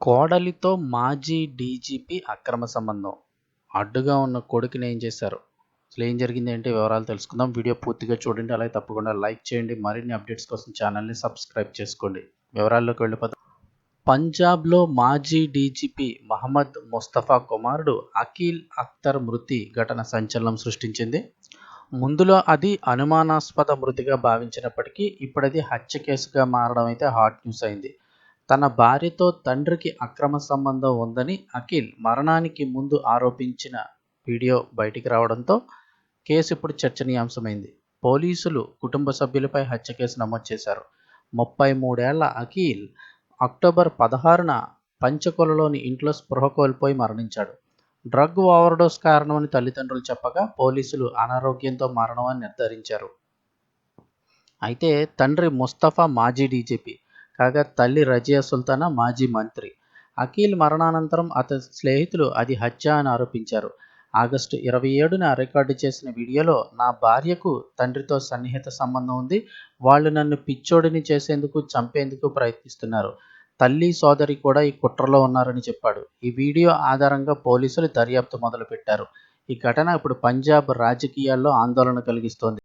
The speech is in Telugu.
కోడలితో మాజీ డీజీపీ అక్రమ సంబంధం. అడ్డుగా ఉన్న కొడుకుని ఏం చేశారు? అసలు ఏం జరిగింది ఏంటి వివరాలు తెలుసుకుందాం. వీడియో పూర్తిగా చూడండి అలాగే తప్పకుండా లైక్ చేయండి. మరిన్ని అప్డేట్స్ కోసం ఛానల్ని సబ్స్క్రైబ్ చేసుకోండి. వివరాల్లోకి వెళ్ళిపోతాం పంజాబ్లో మాజీ డీజీపీ మహమ్మద్ ముస్తఫా కుమారుడు అఖిల్ అఖ్తర్ మృతి ఘటన సంచలనం సృష్టించింది. ముందులో అది అనుమానాస్పద మృతిగా భావించినప్పటికీ ఇప్పుడది హత్య కేసుగా మారడం అయితే హాట్ న్యూస్ అయింది. తన భార్యతో తండ్రికి అక్రమ సంబంధం ఉందని అఖిల్ మరణానికి ముందు ఆరోపించిన వీడియో బయటికి రావడంతో కేసు ఇప్పుడు చర్చనీయాంశమైంది. పోలీసులు కుటుంబ సభ్యులపై హత్య కేసు నమోదు చేశారు. ముప్పై మూడేళ్ళ అఖిల్ అక్టోబర్ పదహారున పంచకొలలోని ఇంట్లో స్పృహ కోల్పోయి మరణించాడు. డ్రగ్ ఓవర్డోస్ కారణమని తల్లిదండ్రులు చెప్పగా పోలీసులు అనారోగ్యంతో మరణం అని నిర్ధారించారు. అయితే తండ్రి ముస్తఫా మాజీ డీజీపీ కాగా తల్లి రజియా సుల్తానా మాజీ మంత్రి. అఖిల్ మరణానంతరం అతని స్నేహితులు అది హత్య అని ఆరోపించారు. ఆగస్టు ఇరవై ఏడున రికార్డు చేసిన వీడియోలో నా భార్యకు తండ్రితో సన్నిహిత సంబంధం ఉంది వాళ్ళు నన్ను పిచ్చోడిని చేసేందుకు చంపేందుకు ప్రయత్నిస్తున్నారు. తల్లి సోదరి కూడా ఈ కుట్రలో ఉన్నారని చెప్పాడు. ఈ వీడియో ఆధారంగా పోలీసులు దర్యాప్తు మొదలుపెట్టారు. ఈ ఘటన ఇప్పుడు పంజాబ్ రాజకీయాల్లో ఆందోళన కలిగిస్తోంది.